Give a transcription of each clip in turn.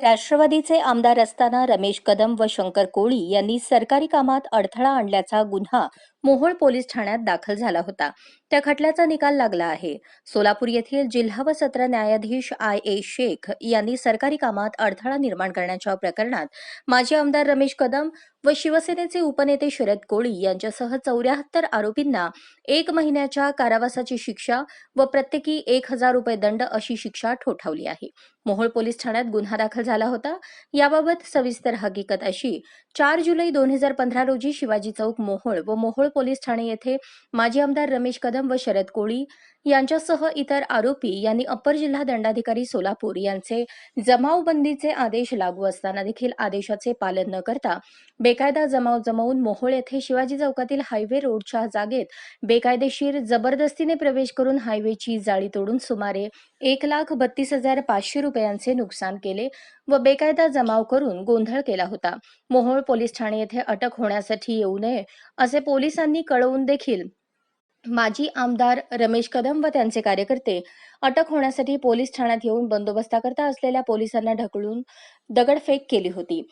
राष्ट्रवादीचे आमदार असताना रमेश कदम व शंकर कोळी यांनी सरकारी कामात अडथळा आणल्याचा गुन्हा मोहोळ पोलीस ठाण्यात दाखल झाला होता. त्या खटल्याचा निकाल लागला आहे. सोलापूर येथील जिल्हा व सत्र न्यायाधीश आय. ए. शेख यांनी सरकारी कामात अडथळा निर्माण करण्याच्या प्रकरणात माजी आमदार रमेश कदम व शिवसेनेचे उपनेते शरद कोळी यांच्यासह चौऱ्याहत्तर आरोपींना एक महिन्याच्या कारावासाची शिक्षा व प्रत्येकी एक हजार रुपये दंड अशी शिक्षा ठोठावली आहे. मोहोळ पोलीस ठाण्यात गुन्हा दाखल झाला होता. याबाबत सविस्तर हकीकत अशी चार जुलै दोन हजार पंधरा रोजी शिवाजी चौक मोहोळ व मोहोळ पोलीस ठाणे येथे माजी आमदार रमेश कदम व शरद कोळी यांच्यासह इतर आरोपी यांनी अप्पर जिल्हा दंडाधिकारी सोलापूर यांचे जमावबंदीचे आदेश लागू असताना देखील आदेशाचे पालन न करता बेकायदा जमाव जमवून मोहोळ येथे शिवाजी चौकातील हायवे रोडच्या जागेत बेकायदेशीर जबरदस्तीने प्रवेश करून हायवेची जाळी तोडून सुमारे एक लाख बत्तीस हजार पाचशे रुपयांचे नुकसान केले व बेकायदा जमाव करून गोंधळ केला होता. मोहोळ पोलीस ठाणे येथे अटक होण्यासाठी येऊ नये असे पोलिसांनी कळवून देखील माजी आमदार रमेश कदम व त्यांचे कार्यकर्ते अटक होण्यासाठी पोलीस ठाण्यात येऊन बंदोबस्ताकरता असलेल्या पोलिसांना ढकलून दगडफेक केली होती.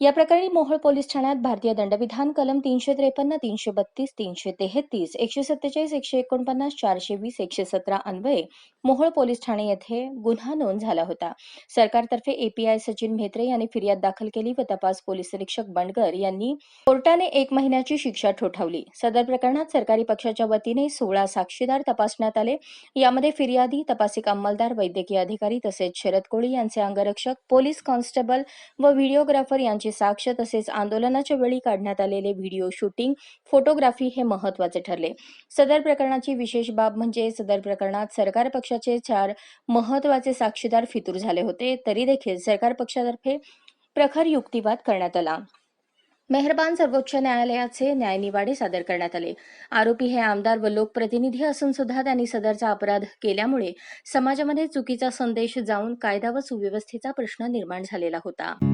या प्रकरणी मोहोळ पोलीस ठाण्यात भारतीय दंडविधान कलम तीनशे त्रेपन्न तीनशे बत्तीस तीनशे तेहतीस एकशे सत्तेचाळीस एकशे एकोणपन्नास चारशे वीस एकशे सतरा अन्वये मोहोळ पोलीस ठाणे येथे गुन्हा नोंद झाला होता. सरकारतर्फे एपीआय सचिन म्हेत्रे यांनी फिर्याद दाखल केली व तपास पोलीस निरीक्षक बंडगर यांनी कोर्टाने एक महिन्याची शिक्षा ठोठावली. सदर प्रकरणात सरकारी पक्षाच्या वतीने सोळा साक्षीदार तपासण्यात आले. यामध्ये फिर्यादी तपासिक अंमलदार वैद्यकीय अधिकारी तसेच शरद कोळी यांचे अंगरक्षक पोलीस कॉन्स्टेबल व व्हिडिओग्राफर यांची साक्ष तसेच आंदोलनाच्या वेळी काढण्यात आलेले व्हिडिओ शूटिंग फोटोग्राफी हे महत्त्वाचे ठरले. सदर प्रकरणाची विशेष बाब म्हणजे सदर प्रकरणात सरकार पक्षाचे चार महत्त्वाचे साक्षीदार फितूर झाले होते तरी देखील सरकार पक्षातर्फे प्रखर युक्तिवाद करण्यात आला. मेहरबान सर्वोच्च न्यायालयाचे न्यायनिवाडे सादर करण्यात आले. आरोपी हे आमदार व लोकप्रतिनिधी असून सुद्धा त्यांनी सदरचा अपराध केल्यामुळे समाजामध्ये चुकीचा संदेश जाऊन कायदा व सुव्यवस्थेचा प्रश्न निर्माण झालेला होता.